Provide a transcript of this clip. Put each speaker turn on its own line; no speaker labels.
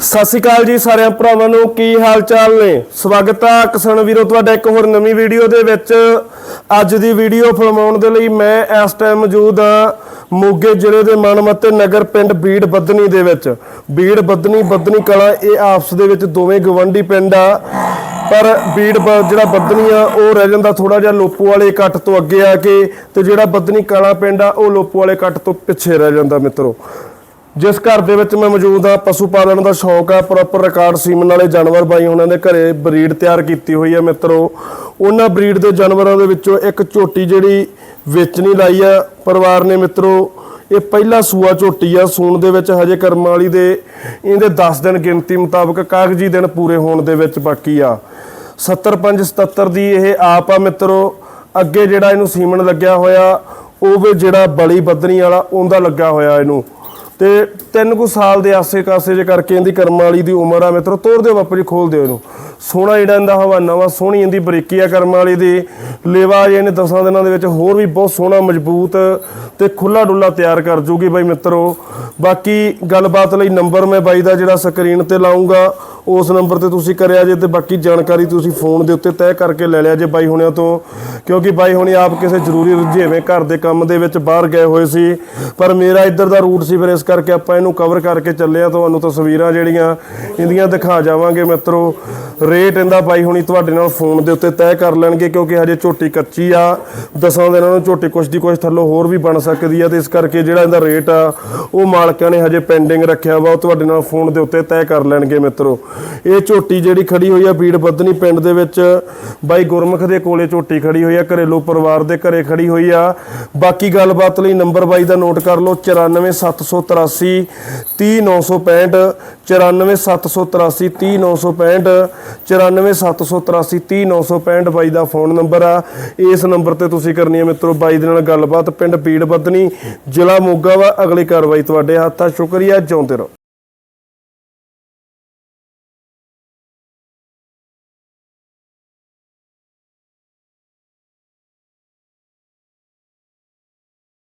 ਸਤਿ ਸ਼੍ਰੀ ਅਕਾਲ ਜੀ ਸਾਰਿਆਂ ਭਰਾਵਾਂ ਨੂੰ, ਕੀ ਹਾਲ ਚਾਲ ਨੇ? ਸਵਾਗਤ ਆ ਕਿਸਾਨ ਵੀਰੋ, ਤੁਹਾਡਾ ਇੱਕ ਹੋਰ ਨਵੀਂ ਵੀਡੀਓ ਦੇ ਵਿੱਚ। ਅੱਜ ਦੀ ਵੀਡੀਓ ਫਿਲਮਾਉਣ ਦੇ ਲਈ ਮੈਂ ਇਸ ਟਾਈਮ ਮੌਜੂਦ ਹਾਂ ਮੋਗੇ ਜ਼ਿਲ੍ਹੇ ਦੇ ਮਨਮੱਤੇ ਨਗਰ ਪਿੰਡ ਬੀੜ ਬੱਦਨੀ ਦੇ ਵਿੱਚ। ਬੀੜ ਬੱਦਨੀ ਬੱਦਨੀ ਕਲਾ, ਇਹ ਆਪਸ ਦੇ ਵਿੱਚ ਦੋਵੇਂ ਗਵੰਡੀ ਪਿੰਡ ਆ। ਪਰ ਬੀੜ ਬ- ਜਿਹੜਾ ਬੱਦਨੀ ਆ, ਉਹ ਰਹਿ ਜਾਂਦਾ ਥੋੜਾ ਜਿਹਾ ਲੋਪੋ ਵਾਲੇ ਕੱਟ ਤੋਂ ਅੱਗੇ ਆ ਕੇ ਤੇ ਜਿਹੜਾ ਬੱਦਨੀ ਕਲਾ ਪਿੰਡ ਆ, ਉਹ ਲੋਪੋ ਵਾਲੇ ਕੱਟ ਤੋਂ ਪਿੱਛੇ ਰਹਿ ਜਾਂਦਾ ਮਿੱਤਰੋ। ਜਿਸ ਘਰ ਦੇ ਵਿੱਚ ਮੈਂ ਮੌਜੂਦ ਆ ਪਸ਼ੂ ਪਾਲਣ ਦਾ ਸ਼ੌਕ ਆ ਪ੍ਰੋਪਰ ਰਿਕਾਰਡ ਸੀਮਨ ਵਾਲੇ ਜਾਨਵਰ ਬਾਈ ਉਹਨਾਂ ਦੇ ਘਰੇ ਬਰੀਡ ਤਿਆਰ ਕੀਤੀ ਹੋਈ ਆ ਮਿੱਤਰੋ। ਉਹਨਾਂ ਬਰੀਡ ਦੇ ਜਾਨਵਰਾਂ ਦੇ ਵਿੱਚੋਂ ਇੱਕ ਝੋਟੀ ਜਿਹੜੀ ਵੇਚਣੀ ਲਾਈ ਆ ਪਰਿਵਾਰ ਨੇ ਮਿੱਤਰੋ। ਇਹ ਪਹਿਲਾ ਸੂਆ ਝੋਟੀ ਆ, ਸੂਣ ਦੇ ਵਿੱਚ ਹਜੇ ਕਰਮ ਵਾਲੀ ਦੇ ਇਹਦੇ 10 ਦਿਨ ਗਿਣਤੀ ਮੁਤਾਬਕ ਕਾਗਜ਼ੀ ਦਿਨ ਪੂਰੇ ਹੋਣ ਦੇ ਵਿੱਚ ਬਾਕੀ ਆ। 75 77 ਦੀ ਇਹ ਆਪ ਆ ਮਿੱਤਰੋ। ਅੱਗੇ ਜਿਹੜਾ ਇਹਨੂੰ ਸੀਮਨ ਲੱਗਿਆ ਹੋਇਆ, ਉਹ ਵੀ ਜਿਹੜਾ ਬਲੀ ਬੱਦਨੀ ਵਾਲਾ, ਉਹਦਾ ਲੱਗਾ ਹੋਇਆ ਇਹਨੂੰ। ਤੇ ਤਿੰਨ ਕੁ ਸਾਲ ਦੇ ਆਸੇ-ਕਾਸੇ ਜੇ ਕਰਕੇ ਇਹਦੀ ਕਰਮ ਵਾਲੀ ਦੀ ਉਮਰ ਆ ਮਿੱਤਰੋ ਤੋੜ ਦਿਓ ਬਾਪੂ ਜੀ, ਖੋਲ ਦਿਓ ਇਹਨੂੰ। ਸੋਹਣਾ ਜਿਹੜਾ ਇਹਦਾ ਹਵਾਨਾ ਵਾ, ਸੋਹਣੀ ਇਹਦੀ ਬਰੀਕੀ ਆ ਕਰਮ ਵਾਲੀ ਦੀ। ਲੇਵਾ ਜੇ ਇਹਨੇ ਦਸਾਂ ਦਿਨਾਂ ਦੇ ਵਿੱਚ ਹੋਰ ਵੀ ਬਹੁਤ ਸੋਹਣਾ, ਮਜ਼ਬੂਤ ਤੇ ਖੁੱਲਾ ਡੁੱਲਾ ਤਿਆਰ ਕਰ ਜੂਗੀ ਬਾਈ ਮਿੱਤਰੋ। ਬਾਕੀ ਗੱਲਬਾਤ ਲਈ ਨੰਬਰ ਮੈਂ ਬਾਈ ਦਾ ਜਿਹੜਾ ਸਕਰੀਨ ਤੇ ਲਾਉਂਗਾ ਉਸ ਨੰਬਰ ਤੇ ਤੁਸੀਂ ਕਰਿਆ ਜੇ ਤੇ ਬਾਕੀ ਜਾਣਕਾਰੀ ਤੁਸੀਂ ਫੋਨ ਦੇ ਉੱਤੇ ਤੈਅ ਕਰਕੇ ਲੈ ਲਿਆ ਜੇ ਬਾਈ ਹੁਣਿਆਂ ਤੋਂ। ਕਿਉਂਕਿ ਬਾਈ ਹੁਣੀ ਆਪ ਕਿਸੇ ਜ਼ਰੂਰੀ ਰੁਝੇਵੇਂ ਘਰ ਦੇ ਕੰਮ ਦੇ ਵਿੱਚ ਬਾਹਰ ਗਏ ਹੋਏ ਸੀ। ਪਰ ਮੇਰਾ ਇੱਧਰ ਦਾ ਰੂਟ ਸੀ ਫਿਰ ਇਸ ਕਰਕੇ ਆਪਾਂ ਇਹਨੂੰ ਕਵਰ ਕਰਕੇ ਚੱਲੇ ਆ। ਤੁਹਾਨੂੰ ਤਸਵੀਰਾਂ ਜਿਹੜੀਆਂ ਇਹਦੀਆਂ ਦਿਖਾ ਜਾਵਾਂਗੇ ਮਿੱਤਰੋ। ਰੇਟ ਇਹਦਾ ਬਾਈ ਹੁਣੀ ਤੁਹਾਡੇ ਨਾਲ ਫੋਨ ਦੇ ਉੱਤੇ ਤੈਅ ਕਰ ਲੈਣਗੇ ਕਿਉਂਕਿ ਹਜੇ ਝੋਟੀ ਕੱਚੀ ਆ। ਦਸਾਂ ਦਿਨਾਂ ਨੂੰ ਝੋਟੀ ਕੁਛ ਦੀ ਕੁਛ ਥੱਲੋਂ ਹੋਰ ਵੀ ਬਣ ਸਕਦੀ ਆ ਤੇ ਇਸ ਕਰਕੇ ਜਿਹੜਾ ਇਹਦਾ ਰੇਟ ਆ, ਉਹ ਮਾਲਕਾਂ ਨੇ ਹਜੇ ਪੈਂਡਿੰਗ ਰੱਖਿਆ ਵਾ, ਉਹ ਤੁਹਾਡੇ ਨਾਲ ਫੋਨ ਦੇ ਉੱਤੇ ਤੈਅ ਕਰ ਲੈਣਗੇ ਮਿੱਤਰੋ। ਇਹ ਝੋਟੀ ਜਿਹੜੀ ਖੜੀ ਹੋਈ ਆ ਬੀੜ ਬੱਦਨੀ ਪਿੰਡ ਦੇ ਵਿੱਚ। ਬਾਈ ਗੁਰਮੁਖ ਦੇ ਕੋਲੇ ਝੋਟੀ ਖੜੀ ਹੋਈ ਆ, ਘਰੇਲੂ ਪਰਿਵਾਰ ਦੇ ਘਰੇ ਖੜੀ ਹੋਈ ਆ। ਬਾਕੀ ਗੱਲਬਾਤ ਲਈ ਨੰਬਰ ਬਾਈ ਦਾ ਨੋਟ ਕਰ ਲਓ 94783 30965 94783 30965 94783 30965 ਬਾਈ ਦਾ ਫੋਨ ਨੰਬਰ ਆ। ਇਸ ਨੰਬਰ ਤੇ ਤੁਸੀਂ ਕਰਨੀ ਹੈ ਮਿੱਤਰੋ ਬਾਈ ਦੇ ਨਾਲ ਗੱਲਬਾਤ। ਪਿੰਡ ਬੀੜ ਬੱਦਨੀ ਜ਼ਿਲ੍ਹਾ ਮੋਗਾ ਵਾ, ਅਗਲੀ ਕਾਰਵਾਈ ਤੁਹਾਡੇ ਹੱਥ। ਆ ਸ਼ੁਕਰੀਆ, ਜਿਉਂਦੇ ਰਹੋ।